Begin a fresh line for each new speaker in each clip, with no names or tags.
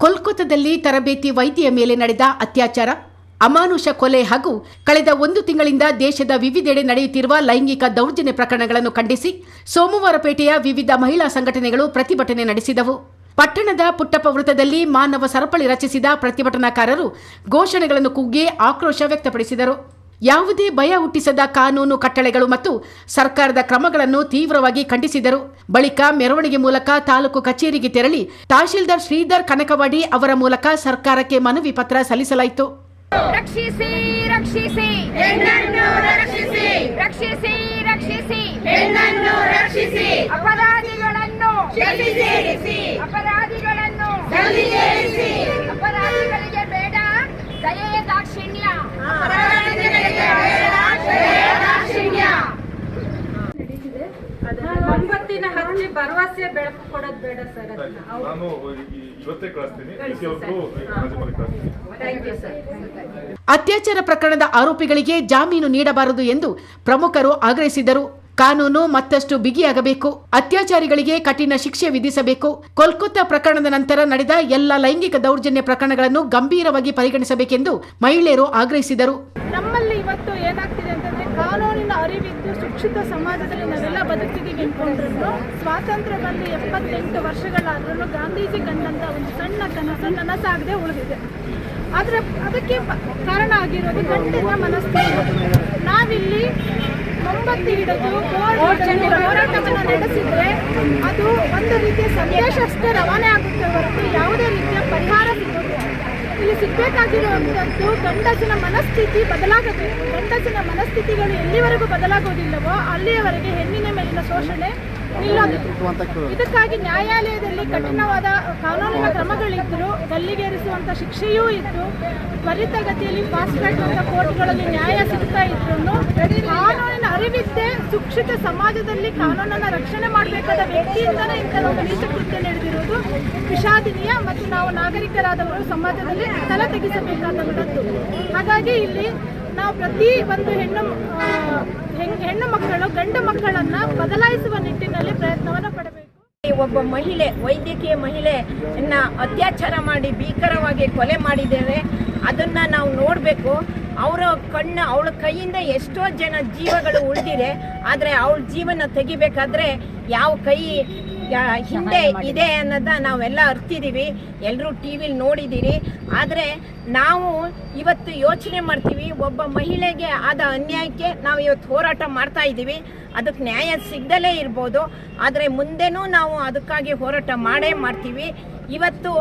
ಕೋಲ್ಕತ್ತಾದಲ್ಲಿ ತರಬೇತಿ ವೈದ್ಯ ಮೇಲೆ ನಡೆದ ಅತ್ಯಾಚಾರ, ಅಮಾನುಷ ಕೊಲೆ ಹಾಗೂ ಕಳೆದ ಒಂದು ತಿಂಗಳಿಂದ ದೇಶದ ವಿವಿಧೆಡೆ ನಡೆಯುತ್ತಿರುವ ಲೈಂಗಿಕ ದೌರ್ಜನ್ಯ ಪ್ರಕರಣಗಳನ್ನು ಖಂಡಿಸಿ ಸೋಮವಾರಪೇಟೆಯ ವಿವಿಧ ಮಹಿಳಾ ಸಂಘಟನೆಗಳು ಪ್ರತಿಭಟನೆ ನಡೆಸಿದವು. ಪಟ್ಟಣದ ಪುಟ್ಟಪ್ಪ ವೃತ್ತದಲ್ಲಿ ಮಾನವ ಸರಪಳಿ ರಚಿಸಿದ ಪ್ರತಿಭಟನಾಕಾರರು ಘೋಷಣೆಗಳನ್ನು ಕೂಗಿ ಆಕ್ರೋಶ ವ್ಯಕ್ತಪಡಿಸಿದರು. ಯಾವುದೇ ಭಯ ಹುಟ್ಟಿಸದ ಕಾನೂನು ಕಟ್ಟಳೆಗಳು ಮತ್ತು ಸರ್ಕಾರದ ಕ್ರಮಗಳನ್ನು ತೀವ್ರವಾಗಿ ಖಂಡಿಸಿದರು. ಬಳಿಕ ಮೆರವಣಿಗೆ ಮೂಲಕ ತಾಲೂಕು ಕಚೇರಿಗೆ ತೆರಳಿ ತಹಶೀಲ್ದಾರ್ ಶ್ರೀಧರ್ ಕನಕವಾಡಿ ಅವರ ಮೂಲಕ ಸರ್ಕಾರಕ್ಕೆ ಮನವಿ ಪತ್ರ ಸಲ್ಲಿಸಲಾಯಿತು.
ರಕ್ಷಿಸಿ ರಕ್ಷಿಸಿ.
ಹೆಣ್ಣನ್ನು ರಕ್ಷಿಸಿ.
ರಕ್ಷಿಸಿ ರಕ್ಷಿಸಿ.
ಹೆಣ್ಣನ್ನು ರಕ್ಷಿಸಿ.
ಅಪರಾಧಿಗಳನ್ನು
ಗಲ್ಲಿಗೇರಿಸಿ
ಅಪರಾಧಿಗಳನ್ನು
ಗಲ್ಲಿಗೇರಿಸಿ
ಅಪರಾಧಿಗಳಿಗೆ ಬೇಡ. ದಯೆಯ ದಾಕ್ಷಿಣ್ಯ
ಅಪರಾಧಿಗಳಿಗೆ ಬೇಡ ದಯೆ, ದಾಕ್ಷಿಣ್ಯ
ಮೊಂಬತ್ತಿನ ಹಚ್ಚಿ ಬೆಳಕು ಕೊಡೋದು ಬೇಡ ಸರ್
ನಾನು ಇವತ್ತೇ ಕಳಿಸ್ತೀನಿ.
ಅತ್ಯಾಚಾರ ಪ್ರಕರಣದ ಆರೋಪಿಗಳಿಗೆ ಜಾಮೀನು ನೀಡಬಾರದು ಎಂದು ಪ್ರಮುಖರು ಆಗ್ರಹಿಸಿದರು ಕಾನೂನು ಮತ್ತಷ್ಟು ಬಿಗಿಯಾಗಬೇಕು. ಅತ್ಯಾಚಾರಿಗಳಿಗೆ ಕಠಿಣ ಶಿಕ್ಷೆ ವಿಧಿಸಬೇಕು. ಕೋಲ್ಕತ್ತಾ ಪ್ರಕರಣದ ನಂತರ ನಡೆದ ಎಲ್ಲ ಲೈಂಗಿಕ ದೌರ್ಜನ್ಯ ಪ್ರಕರಣಗಳನ್ನು ಗಂಭೀರವಾಗಿ ಪರಿಗಣಿಸಬೇಕೆಂದು ಮಹಿಳೆಯರು ಆಗ್ರಹಿಸಿದರು.
ನಮ್ಮಲ್ಲಿ ಇವತ್ತು ಏನಾಗ್ತಿದೆ ಅಂತಂದ್ರೆ ಕಾನೂನಿನ ಅರಿವಿದ್ದು ಶಿಕ್ಷಿತ ಸಮಾಜದಲ್ಲಿ ನಾವೆಲ್ಲ ಬದುಕಿದ್ದೀವಿ ಅನ್ಕೊಂಡ್ರು ಸ್ವಾತಂತ್ರ್ಯ ಬಂದು ಎಪ್ಪತ್ತೆಂಟು ವರ್ಷಗಳಾದ್ರೂ ಗಾಂಧೀಜಿ ಕಂಡಂತ ಒಂದು ಸಣ್ಣ ಕನಸು ನನಸಾಗದೆ ಉಳಿದಿದೆ. ಅದರ ಅದಕ್ಕೆ ಕಾರಣ ಆಗಿರೋದು ಗಂಟಿನ ಮನಸ್ಸು ನಾವಿಲ್ಲಿ ಮೊಂಬತ್ತಿ ಹಿಡಿದು ಹೋರಾಟವನ್ನು ನಡೆಸಿದ್ರೆ ಅದು ಒಂದು ರೀತಿಯ ಸಂದೇಶ ಅಷ್ಟೇ ರವಾನೆ ಆಗುತ್ತೆ ಹೊರತು ಯಾವುದೇ ರೀತಿಯ ಪರಿಹಾರ ಸಿಗೋದಿಲ್ಲ ಇಲ್ಲಿ ಸಿಗ್ಬೇಕಾಗಿರುವಂಥದ್ದು ಗಂಡಸಿನ ಮನಸ್ಥಿತಿ ಬದಲಾಗಬೇಕು ಗಂಡಸಿನ ಮನಸ್ಥಿತಿಗಳು ಎಲ್ಲಿವರೆಗೂ ಬದಲಾಗೋದಿಲ್ಲವೋ ಅಲ್ಲಿಯವರೆಗೆ ಹೆಣ್ಣಿನ ಮೇಲಿನ ಶೋಷಣೆ ಇದಕ್ಕಾಗಿ ನ್ಯಾಯಾಲಯದಲ್ಲಿ ಕಠಿಣವಾದ ಕಾನೂನಿನ ಕ್ರಮಗಳಿದ್ದರು ಗಲ್ಲಿಗೇರಿಸುವಂತ ಶಿಕ್ಷೆಯೂ ಇತ್ತು ತ್ವರಿತಗತಿಯಲ್ಲಿ ಫಾಸ್ಟ್ ಟ್ರ್ಯಾಕ್ ಅಂತ ಕೋರ್ಟ್ಗಳಲ್ಲಿ ನ್ಯಾಯ ಸಿಗ್ತಾ ಇದ್ರು ಕಾನೂನಿನ ಅರಿವಿದ್ದೇ ಶಿಕ್ಷಿತ ಸಮಾಜದಲ್ಲಿ ಕಾನೂನನ್ನ ರಕ್ಷಣೆ ಮಾಡಬೇಕಾದ ವ್ಯಕ್ತಿಯಿಂದಲೇ ಇಂತಹ ಒಂದು ನೀಚ ಕೃತ್ಯ ನಡೆದಿರುವುದು ವಿಷಾದನೀಯ ಮತ್ತು ನಾವು ನಾಗರಿಕರಾದವರು ಸಮಾಜದಲ್ಲಿ ತಲೆ ತೆಗೆಸಬೇಕಾದಂಥದ್ದು. ಹಾಗಾಗಿ ಇಲ್ಲಿ ನಾವು ಪ್ರತಿ ಒಂದು ಹೆಣ್ಣು ಹೆಣ್ಣು ಮಕ್ಕಳು, ಗಂಡು ಮಕ್ಕಳನ್ನ ಬದಲಾಯಿಸುವ ನಿಟ್ಟಿನಲ್ಲಿ ಪ್ರಯತ್ನವನ್ನು
ಒಬ್ಬ ಮಹಿಳೆ, ವೈದ್ಯಕೀಯ ಮಹಿಳೆಯನ್ನ ಅತ್ಯಾಚಾರ ಮಾಡಿ ಭೀಕರವಾಗಿ ಕೊಲೆ ಮಾಡಿದ್ದೇವೆ. ಅದನ್ನ ನಾವು ನೋಡಬೇಕು. ಅವರ ಕಣ್ಣು, ಅವಳ ಕೈಯಿಂದ ಎಷ್ಟೋ ಜನ ಜೀವಗಳು ಉಳಿದಿದೆ. ಆದರೆ ಅವಳ ಜೀವನ ತೆಗಿಬೇಕಾದ್ರೆ ಯಾವ ಕೈ ಹಿಂದೆ ಇದೆ ಅನ್ನೋದ ನಾವೆಲ್ಲ ಅರ್ತಿದ್ದೀವಿ ಎಲ್ಲರೂ ಟಿ ವಿಲಿ ನೋಡಿದ್ದೀರಿ ಆದರೆ ನಾವು ಇವತ್ತು ಯೋಚನೆ ಮಾಡ್ತೀವಿ ಒಬ್ಬ ಮಹಿಳೆಗೆ ಆದ ಅನ್ಯಾಯಕ್ಕೆ ನಾವು ಇವತ್ತು ಹೋರಾಟ ಮಾಡ್ತಾ ಇದ್ದೀವಿ ಅದಕ್ಕೆ ನ್ಯಾಯ ಸಿಗದಲೇ ಇರ್ಬೋದು. ಆದರೆ ಮುಂದೆನೂ ನಾವು ಅದಕ್ಕಾಗಿ ಹೋರಾಟ ಮಾಡೇ ಮಾಡ್ತೀವಿ. ಇವತ್ತು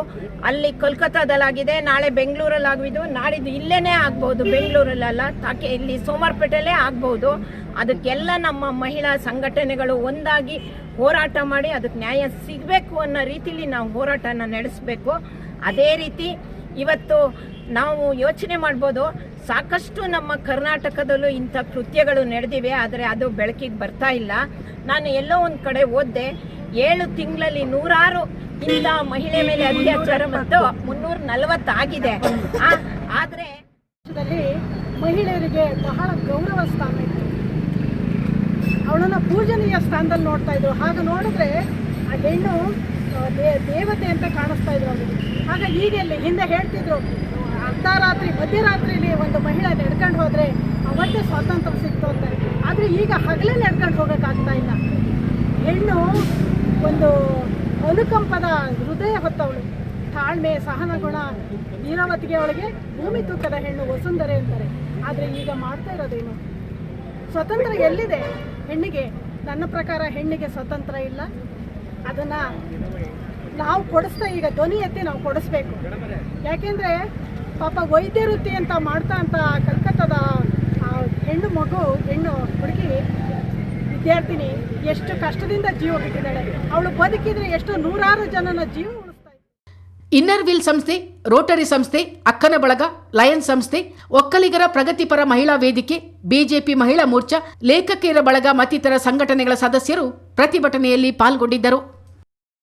ಅಲ್ಲಿ ಕೋಲ್ಕತ್ತಾದಲ್ಲಾಗಿದೆ, ನಾಳೆ ಬೆಂಗಳೂರಲ್ಲಿ ಆಗಿದ್ದು ನಾಡಿದ್ದು ಇಲ್ಲೇನೇ ಆಗ್ಬೋದು, ಬೆಂಗಳೂರಲ್ಲೆಲ್ಲ. ತಾಕೆ ಇಲ್ಲಿ ಸೋಮಾರ್ಪೇಟೆಯಲ್ಲೇ ಆಗ್ಬೋದು. ಅದಕ್ಕೆಲ್ಲ ನಮ್ಮ ಮಹಿಳಾ ಸಂಘಟನೆಗಳು ಒಂದಾಗಿ ಹೋರಾಟ ಮಾಡಿ ಅದಕ್ಕೆ ನ್ಯಾಯ ಸಿಗಬೇಕು ಅನ್ನೋ ರೀತಿಲಿ ನಾವು ಹೋರಾಟನ ನಡೆಸಬೇಕು. ಅದೇ ರೀತಿ ಇವತ್ತು ನಾವು ಯೋಚನೆ ಮಾಡ್ಬೋದು, ಸಾಕಷ್ಟು ನಮ್ಮ ಕರ್ನಾಟಕದಲ್ಲೂ ಇಂಥ ಕೃತ್ಯಗಳು ನಡೆದಿವೆ, ಆದರೆ ಅದು ಬೆಳಕಿಗೆ ಬರ್ತಾ ಇಲ್ಲ. ನಾನು ಎಲ್ಲೋ ಒಂದು ಕಡೆ ಓದ್ದೆ ಏಳು ತಿಂಗಳಲ್ಲಿ ನೂರಾರು ಇಂಥ ಮಹಿಳೆ ಮೇಲೆ ಅತ್ಯಾಚಾರ ಮತ್ತು ಮುನ್ನೂರ ನಲವತ್ತಾಗಿದೆ ಆದರೆ
ದೇಶದಲ್ಲಿ ಮಹಿಳೆಯರಿಗೆ ಬಹಳ ಗೌರವ ಸ್ಥಾನ ಇತ್ತು. ಅವಳನ್ನ ಪೂಜನೀಯ ಸ್ಥಾನದಲ್ಲಿ ನೋಡ್ತಾ ಇದ್ರು. ಹಾಗೆ ನೋಡಿದ್ರೆ ಆ ಹೆಣ್ಣು ದೇವತೆ ಅಂತ ಕಾಣಿಸ್ತಾ ಇದ್ರು ಅವರಿಗೆ ಆಗ ಈಗೆಲ್ಲಿ ಹಿಂದೆ ಹೇಳ್ತಿದ್ರು, ಅರ್ಧರಾತ್ರಿ, ಮಧ್ಯರಾತ್ರಿಲಿ ಒಂದು ಮಹಿಳೆ ನಡ್ಕೊಂಡು ಹೋದ್ರೆ ಅವತ್ತೇ ಸ್ವಾತಂತ್ರ್ಯ ಸಿಕ್ತು ಅಂತ. ಆದರೆ ಈಗ ಹಗಲೇ ನಡ್ಕೊಂಡು ಹೋಗೋಕ್ಕಾಗ್ತಾ ಇಲ್ಲ. ಹೆಣ್ಣು ಒಂದು ಅನುಕಂಪದ ಹೃದಯ ಹೊತ್ತವಳು. ತಾಳ್ಮೆ ಸಹನ ಗುಣ ನೀರಾವತಿಗೆ ಅವಳಿಗೆ ಭೂಮಿ ತೂಕದ ಹೆಣ್ಣು ವಸುಂಧರೆ ಅಂತಾರೆ ಆದರೆ ಈಗ ಮಾಡ್ತಾ ಇರೋದೇನು? ಸ್ವತಂತ್ರ ಎಲ್ಲಿದೆ? ಹೆಣ್ಣಿಗೆ ನನ್ನ ಪ್ರಕಾರ ಹೆಣ್ಣಿಗೆ ಸ್ವತಂತ್ರ ಇಲ್ಲ. ಅದನ್ನ ನಾವು ಕೊಡಿಸ್ತಾ ಈಗ ಧ್ವನಿ ಎತ್ತಿ ನಾವು ಕೊಡಿಸ್ಬೇಕು. ಯಾಕೆಂದ್ರೆ ಪಾಪ ವೈದ್ಯ ವೃತ್ತಿ ಅಂತ ಮಾಡ್ತಾ ಅಂತ ಕಲ್ಕತ್ತಾದ ಹೆಣ್ಣು ಮಗು, ಹೆಣ್ಣು ಹುಡುಗಿ ವಿದ್ಯಾರ್ಥಿನಿ ಎಷ್ಟು ಕಷ್ಟದಿಂದ ಜೀವ ಬಿಟ್ಟಿದ್ದಾಳೆ ಅವಳು ಬದುಕಿದ್ರೆ ಎಷ್ಟು ನೂರಾರು ಜನನ ಜೀವ.
ಇನ್ನರ್ ವಿಲ್ ಸಂಸ್ಥೆ ರೋಟರಿ ಸಂಸ್ಥೆ, ಅಕ್ಕನ ಬಳಗ ಲಯನ್ ಸಂಸ್ಥೆ, ಒಕ್ಕಲಿಗರ ಪ್ರಗತಿಪರ ಮಹಿಳಾ ವೇದಿಕೆ, ಬಿಜೆಪಿ ಮಹಿಳಾ ಮೋರ್ಚಾ, ಲೇಖಕಿಯರ ಬಳಗ ಮತ್ತಿತರ ಸಂಘಟನೆಗಳ ಸದಸ್ಯರು ಪ್ರತಿಭಟನೆಯಲ್ಲಿ ಪಾಲ್ಗೊಂಡಿದ್ದರು